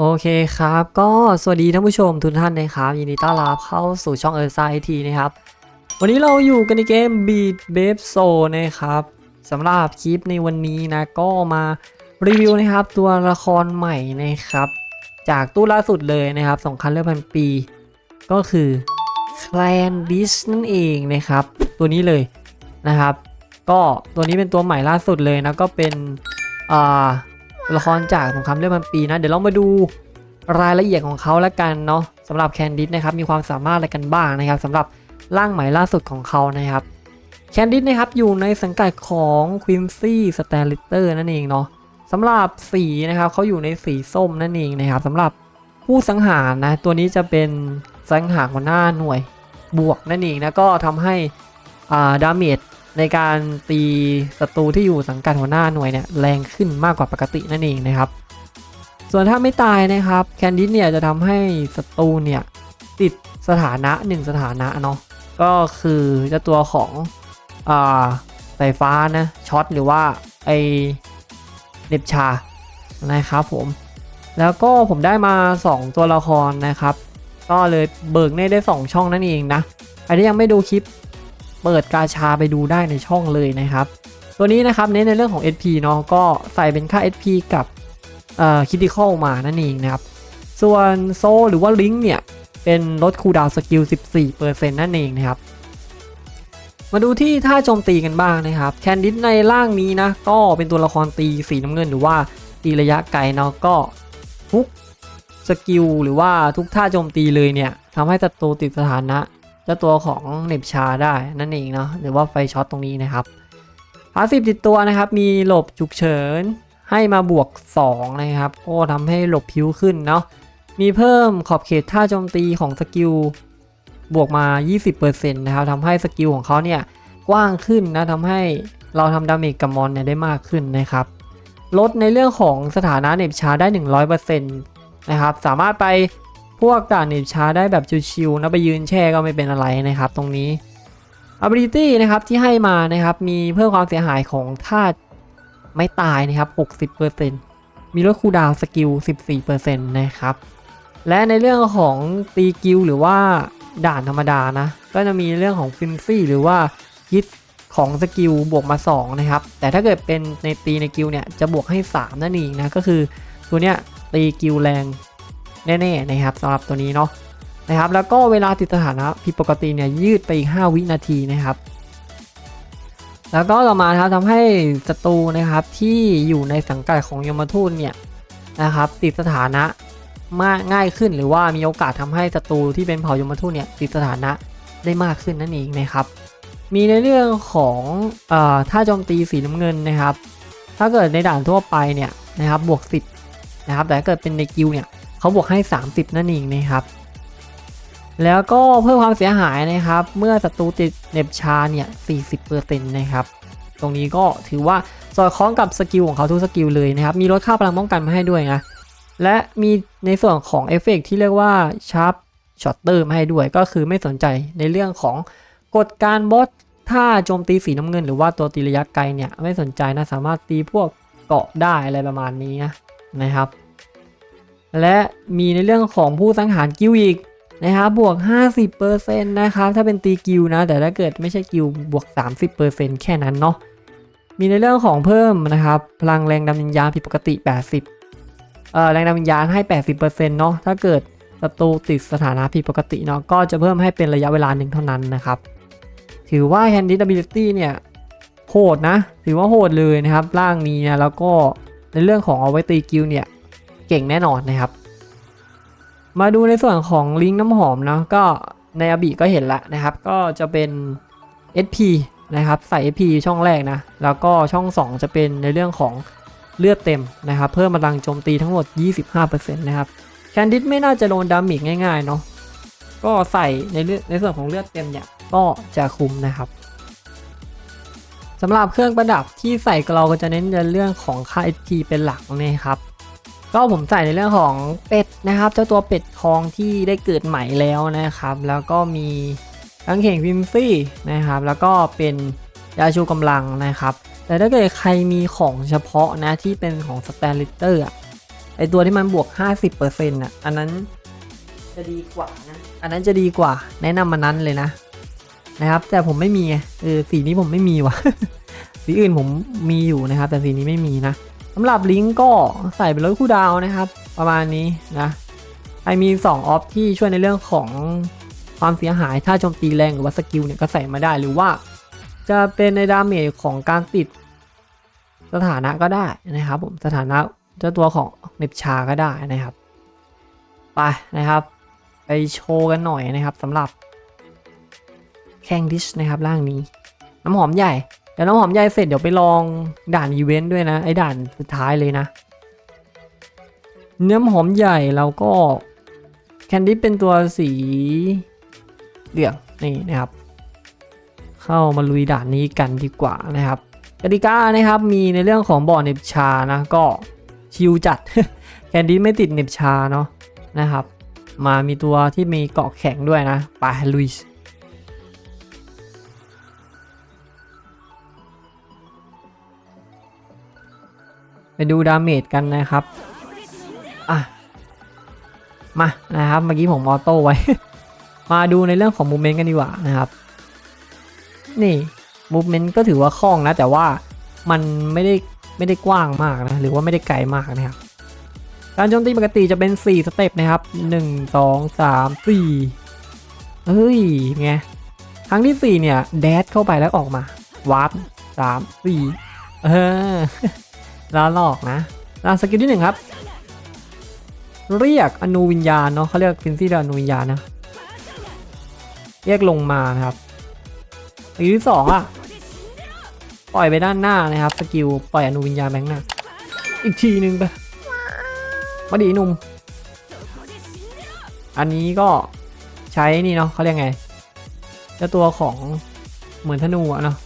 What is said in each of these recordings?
โอเคครับ ก็สวัสดีท่านผู้ชมทุกท่านนะครับ ยินดีต้อนรับเข้าสู่ช่องเออร์ไซทีนะครับ วันนี้เราอยู่กันในเกม Beat b a b e s o นะครับสำหรับคลิปในวันนี้นะ ก็มารีวิวนะครับ ตัวละครใหม่นะครับ จากตู้ล่าสุดเลยนะครับสองคันเลือกพันปี ก็คือ Clan d i s นั่นเองนะครับ ตัวนี้เลยนะครับ ก็ตัวนี้เป็นตัวใหม่ล่าสุดเลยนะก็เป็นอ่า ละครจากสงครามเรื่องพันปีนะ เดี๋ยวเรามาดูรายละเอียดของเขาแล้วกันเนาะสำหรับแคนดิสนะครับมีความสามารถอะไรกันบ้างนะครับสำหรับร่างใหม่ล่าสุดของเขานะครับแคนดิสนะครับอยู่ในสังกัดของควินซี่สแตนลิเตอร์นั่นเองเนาะสำหรับสีนะครับเขาอยู่ในสีส้มนั่นเองนะครับสำหรับผู้สังหารนะตัวนี้จะเป็นสังหารหัวหน้าหน่วยบวกนั่นเองนะก็ทำให้อ่าดาเมจ ในการตีศัตรูที่อยู่สังกัดหัวหน้าหน่วยเนี่ยแรงขึ้นมากกว่าปกตินั่นเองนะครับ ส่วนถ้าไม่ตายนะครับแคนดิสเนี่ยจะทำให้ศัตรูเนี่ยติดสถานะหนึ่งสถานะเนาะก็คือจ้าตัวของอ่าไฟฟ้านะช็อตหรือว่าไอเน็บชานะครับผม แล้วก็ผมได้มา 2 ตัวละครนะครับ ก็เลยเบิกเน่ได้ 2 ช่องนั่นเองนะใครที่ยังไม่ดูคลิป เปิดกาชาไปดูได้ในช่องเลยนะครับ ตัวนี้นะครับเน้นในเรื่องของ SP เนาะก็ใส่เป็นค่า SP กับเอ่อคิติคอลมานั่นเองนะครับ ส่วนโซหรือว่าลิงก์เนี่ยเป็นลดคูลดาวสกิล 14%นั่นเองนะครับ มาดูที่ท่าโจมตีกันบ้างนะครับ แคนดิสในร่างนี้นะ ก็เป็นตัวละครตีสีน้ำเงินหรือว่าตีระยะไกลเนาะก็ทุกสกิลหรือว่าทุกท่าโจมตีเลยเนี่ยทำให้ศัตรูติดสถานะ จ้าตัวของเน็บชาได้นั่นเองเนาะหรือว่าไฟช็อตตรงนี้นะครับพาสซีฟติดตัวนะครับมีหลบฉุกเฉินให้มาบวก 2 นะครับก็ทำให้หลบพิ้วขึ้นเนาะมีเพิ่มขอบเขตท่าโจมตีของสกิลบวกมา 20%นะครับทำให้สกิลของเขาเนี่ยกว้างขึ้นนะทำให้เราทำดาเมจกับมอนเนี่ยได้มากขึ้นนะครับลดในเรื่องของสถานะเน็บชาได้ 100%นะครับสามารถไป พวกด่านหนีบช้าได้แบบชิวๆนะไปยืนแช่ก็ไม่เป็นอะไรนะครับตรงนี้ ability นะครับที่ให้มานะครับมีเพิ่มความเสียหายของธาตุไม่ตายนะครับ60%มีลดคูลดาวสกิล 14%นะครับและในเรื่องของตีกิลหรือว่าด่านธรรมดานะ ก็จะมีเรื่องของฟินซี่หรือว่าฮิตของสกิลบวกมา 2 นะครับ แต่ถ้าเกิดเป็นในตีในกิลเนี่ยจะบวกให้ 3 นั่นเองนะ ก็คือตัวเนี้ยตีกิลแรง แน่ๆนะครับสำหรับตัวนี้เนาะนะครับแล้วก็เวลาติดสถานะผิดปกติเนี่ยยืดไปอีก 5 วินาทีนะครับ แล้วก็ต่อมาครับทำให้ศัตรูนะครับที่อยู่ในสังกัดของยมทูตเนี่ยนะครับติดสถานะมากง่ายขึ้น หรือว่ามีโอกาสทำให้ศัตรูที่เป็นเผ่ายมทูตเนี่ยติดสถานะได้มากขึ้นนั่นเองนะครับ มีในเรื่องของอ่อท่าโจมตีสีน้ำเงินนะครับ ถ้าเกิดในด่านทั่วไปเนี่ยนะครับบวก 10นะครับแต่ถ้าเกิดเป็นในกิลเนี่ย เขาบวกให้ 30 นั่นเองนะครับ แล้วก็เพิ่มความเสียหายนะครับ เมื่อศัตรูติดเน็บชาเนี่ย 40%นะครับ ตรงนี้ก็ถือว่าสอดคล้องกับสกิลของเขาทุกสกิลเลยนะครับ มีลดค่าพลังป้องกันมาให้ด้วยนะ และมีในส่วนของเอฟเฟกที่เรียกว่าชาร์ปช็อตเตอร์มาให้ด้วย ก็คือไม่สนใจในเรื่องของกฎการบอสถ้าโจมตีสีน้ำเงินหรือว่าตัวตีระยะไกลเนี่ย ไม่สนใจนะ สามารถตีพวกเกาะได้อะไรประมาณนี้นะครับ และมีในเรื่องของผู้สังหารกิวอีกนะครับบวก 50%นะครับถ้าเป็นตีกิวนะ แต่ถ้าเกิดไม่ใช่กิวบวก 30%แค่นั้นเนาะมีในเรื่องของเพิ่มนะครับพลังแรงดำวิญญาณผิดปกติ 80เอ่อแรงดำวิญญาณให้ 80%เนาะถ้าเกิดศัตรูติดสถานะผิดปกติเนาะก็จะเพิ่มให้เป็นระยะเวลาหนึ่งเท่านั้นนะครับ ถือว่า Handit Ability เนี่ยโหดนะ ถือว่าโหดเลยนะครับร่างนี้นะแล้วก็ในเรื่องของเอาไว้ตีกิวเนี่ย เก่งแน่นอนนะครับ มาดูในส่วนของลิงก์น้ำหอมเนาะก็ในอบีก็เห็นละนะครับ ก็จะเป็น SP นะครับใส่ SP ช่องแรกนะ แล้วก็ช่อง 2 จะเป็นในเรื่องของเลือดเต็มนะครับ เพิ่มพลังโจมตีทั้งหมด 25%นะครับแคนดิดไม่น่าจะโดนดาเมจง่ายๆเนาะก็ใส่ในเลือดในส่วนของเลือดเต็มเนี่ยก็จะคุ้มนะครับสำหรับเครื่องประดับที่ใส่เราก็จะเน้นในเรื่องของค่า SP เป็นหลักนะครับ ก็ผมใส่ในเรื่องของเป็ดนะครับเจ้าตัวเป็ดทองที่ได้เกิดใหม่แล้วนะครับ แล้วก็มีทั้งเข่งพิมซี่นะครับ แล้วก็เป็นยาชูกำลังนะครับ แต่ถ้าเกิดใครมีของเฉพาะนะที่เป็นของสแตนลิเตอร์ไอตัวที่มันบวก 50%น่ะอันนั้นจะดีกว่านะ อันนั้นจะดีกว่า แนะนำมันนั้นเลยนะนะครับ แต่ผมไม่มีเออสีนี้ผมไม่มีว่ะสีอื่นผมมีอยู่นะครับ แต่สีนี้ไม่มีนะำหรับลิงก์ก็ใส่เป็นลดคู่ดาวนะครับ ประมาณนี้นะใครมี2ออฟที่ช่วยในเรื่องของความเสียหายถ้าโจมตีแรงหรือว่าสกิลเนี่ยก็ใส่มาได้หรือว่า จะเป็นในดาเมจของการติดสถานะก็ได้นะครับผมสถานะเจ้าตัวของเนบชาก็ได้นะครับ ไปนะครับ ไปโชว์กันหน่อยนะครับสำหรับแข่งดิชนะครับร่างนี้ น้ำหอมใหญ่ ดี๋ยวน้ำหอมใหญ่เสร็จเดี๋ยวไปลองด่านอีเวนต์ด้วยนะ ไอ้ด่านสุดท้ายเลยนะน้ำหอมใหญ่เราก็แคนดี้เป็นตัวสีเหลืองนี่นะครับ เข้ามาลุยด่านนี้กันดีกว่านะครับกติกานะครับมีในเรื่องของบ่อเน็บชานะก็ชิวจัดแคนดี้ไม่ติดเน็บชาเนาะนะครับ มามีตัวที่มีเกาะแข็งด้วยนะไปลุย ไปดูดาเมจกันนะครับ อะ มานะครับ เมื่อกี้ผมออโต้ไว้ มาดูในเรื่องของมูเมนต์กันดีกว่านะครับ นี่มูเมนต์ก็ถือว่าคล่องนะ แต่ว่ามันไม่ได้ไม่ได้กว้างมากนะ หรือว่าไม่ได้ไกลมากนะครับ การโจมตีปกติจะเป็น 4 สเต็ปนะครับ 1 2 3 4เฮ้ยไงครั้งที่ 4 เนี่ย แดดเข้าไปแล้วออกมาวาร์ปสามสี่เออ ล้าหลอกนะอะสกิลที่หนึ่งครับ เรียกอนูวิญญาณเนาะเขาเรียกฟินซี่เรียกอนูวิญญาณนะ เรียกลงมานะครับสกิลที่สองอะ ปล่อยไปด้านหน้านะครับ สกิลปล่อยอนูวิญญาณแบงค์หน้าอีกทีหนึ่งไปมาดีหนุ่ม อันนี้ก็ใช้นี่เนาะเขาเรียกไงเจ้าตัวของเหมือนธนูอะเนาะ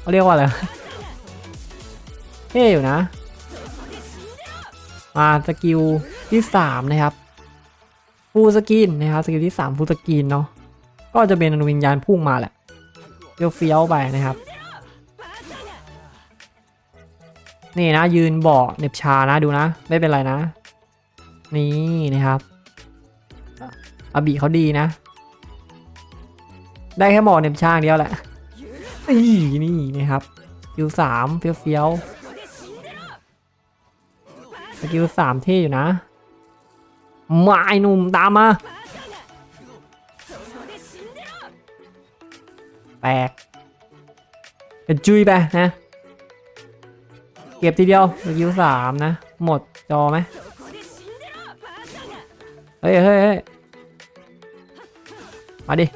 เขาเรียกว่าอะไรเท่อยู่นะ มาสกิลที่3นะครับฟูสกินนะครับสกิลที่3ฟูสกินเนาะก็จะเป็นอนุวิญญาณพุ่งมาแหละเฟี้ยวเฟี้ยวๆไปนะครับ นี่นะยืนเบาะเน็บชานะดูนะ ไม่เป็นไรนะ นี่นะครับอาบีเขาดีนะ ได้แค่เบาะเน็บช่างเดียวแหละนี่นี่นะครับคิวสามเฟี้ยวเฟี้ยวๆ สกิลสามเท่อยู่นะ มาไอ้หนุ่มตามมา แตกกระจุยไปนะ เก็บทีเดียวสกิลสามนะ หมดจอไหมเฮ้เฮ้ยเฮ้ยมาดิ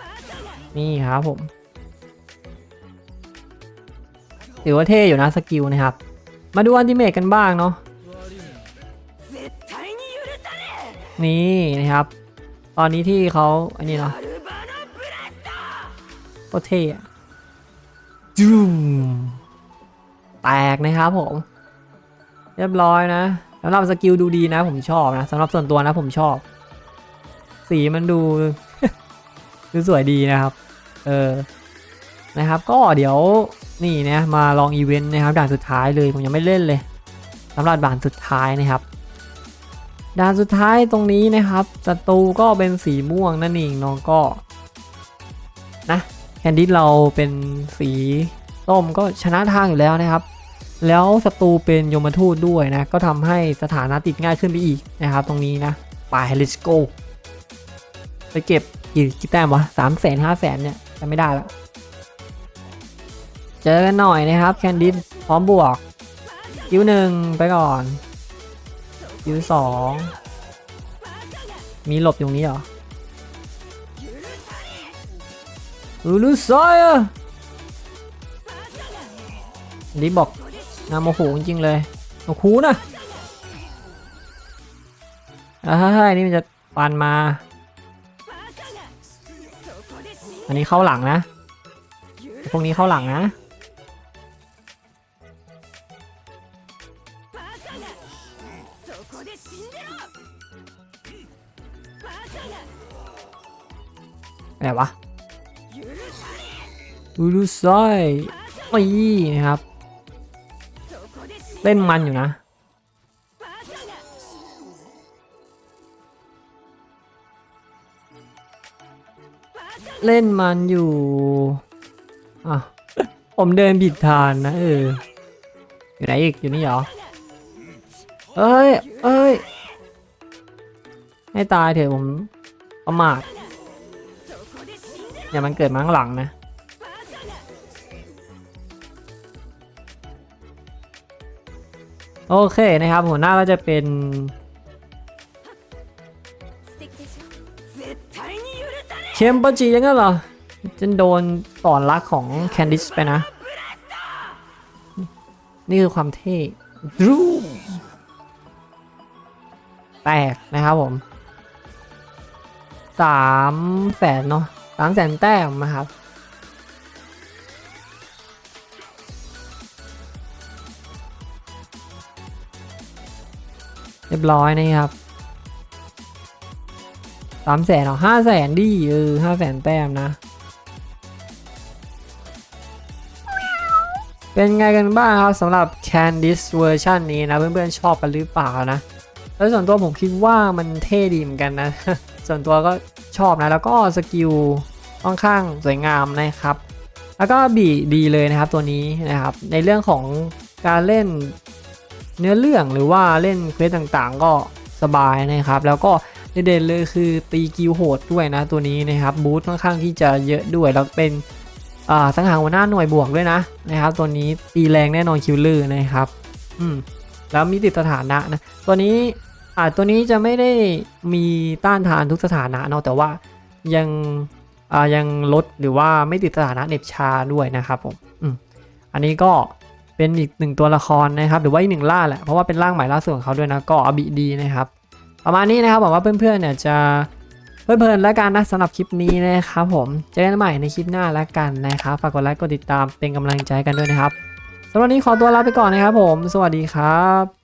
นี่ครับผม ถือว่าเท่อยู่นะสกิลนะครับ มาดูอันติเมตกันบ้างเนาะ นี่นะครับ ตอนนี้ที่เขาอันนี้เนาะโคตรเท่อะจูมแตกนะครับผม เรียบร้อยนะสำหรับสกิลดูดีนะ ผมชอบนะสำหรับส่วนตัวนะผมชอบ สีมันดูดูสวยดีนะครับ เออ นะครับ ก็เดี๋ยวนี่นะมาลองอีเวนต์นะครับด่านสุดท้ายเลย ผมยังไม่เล่นเลยสำหรับด่านสุดท้ายนะครับ ด่านสุดท้ายตรงนี้นะครับศัตรูก็เป็นสีม่วงนั่นเองเนาะก็นะแคนดี้เราเป็นสีส้มก็ชนะทางอยู่แล้วนะครับ แล้วศัตรูเป็นยมทูตด้วยนะ ก็ทำให้สถานะติดง่ายขึ้นไปอีกนะครับ ตรงนี้นะไป let's go ไปเก็บกี่กี่แต้มวะสามแสนห้าแสนเนี่ยจะไม่ได้แล้ว เจอกันหน่อยนะครับแคนดี้พร้อมบวกคิวหนึ่งไปก่อน คิวสองมีหลบอยู่ตรงนี้เหรอลูลูซอยอะลิบอกนาโมโหจริงเลยโอ้โหนะอ่าเฮ้ยนี่มันจะปันมา อันนี้เข้าหลังนะ พวกนี้เข้าหลังนะ อะไรวะดูดูซอยตีนะครับ เล่นมันอยู่นะ เล่นมันอยู่อะผมเดินผิดทานนะเอออยู่ไหนอีกอยู่นี่เหรอเอ้ยเอ้ย ให้ตายเถอะผมประมาทอย่ามันเกิดมาข้างหลังนะ โอเคนะครับ หัวหน้าก็จะเป็นเคมปจิยังไงเหรอจะโดนสอนรักของแคนดิสไปนะ นี่คือความเท่รูแตกนะครับผม สามแสนเนาะสามแสนแต้มนะครับ เรียบร้อยนะครับสามแสนหรอห้าแสนดิเออห้าแสนแต้มนะ เป็นไงกันบ้างครับสำหรับ Candice เวอร์ชันนี้นะ เพื่อนๆชอบกันหรือเปล่านะ แล้วส่วนตัวผมคิดว่ามันเท่ดีเหมือนกันนะ ส่วนตัวก็ ชอบนะ แล้วก็สกิลค่อนข้างสวยงามนะครับ แล้วก็บีดีเลยนะครับตัวนี้นะครับ ในเรื่องของการเล่นเนื้อเรื่องหรือว่าเล่นเควสต่างๆ ก็สบายนะครับ แล้วก็เด่นเลยคือตีกิลโหดด้วยนะตัวนี้นะครับบูทค่อนข้างที่จะเยอะด้วยแล้วเป็นสังหารหัวหน้าหน่วยบวกด้วยนะนะครับ ตัวนี้ตีแรงแน่นอนคิวเลอร์นะครับ อืมแล้วมีติดสถานะนะ ตัวนี้ อ่าตัวนี้จะไม่ได้มีต้านทานทุกสถานะเนาะแต่ว่ายังอ่ายังลดหรือว่าไม่ติดสถานะเน็บชาด้วยนะครับผมอืมอันนี้ก็เป็นอีกหนึ่งตัวละครนะครับ หรือว่าอีกหนึ่งล่าแหละเพราะว่าเป็นร่างใหม่ล่าสุดของเขาด้วยนะก็อบิดีนะครับ ประมาณนี้นะครับหวังว่าเพื่อนๆเนี่ยจะเพลินๆแล้วกันนะสำหรับคลิปนี้นะครับผมเจอกันใหม่ในคลิปหน้าแล้วกันนะครับฝากกดไลค์กดติดตามเป็นกำลังใจกันด้วยนะครับสำหรับวันนี้ขอตัวลาไปก่อนนะครับผม สวัสดีครับ